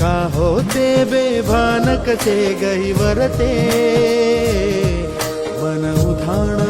का होते बेभान कसे गहिवरते? मन उधाण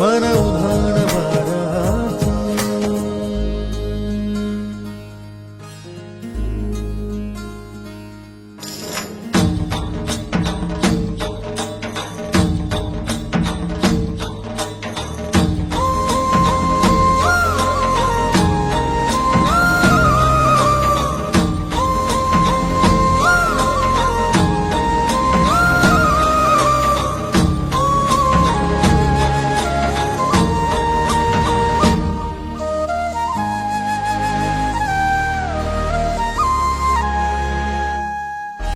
ಮನ ಉದಾ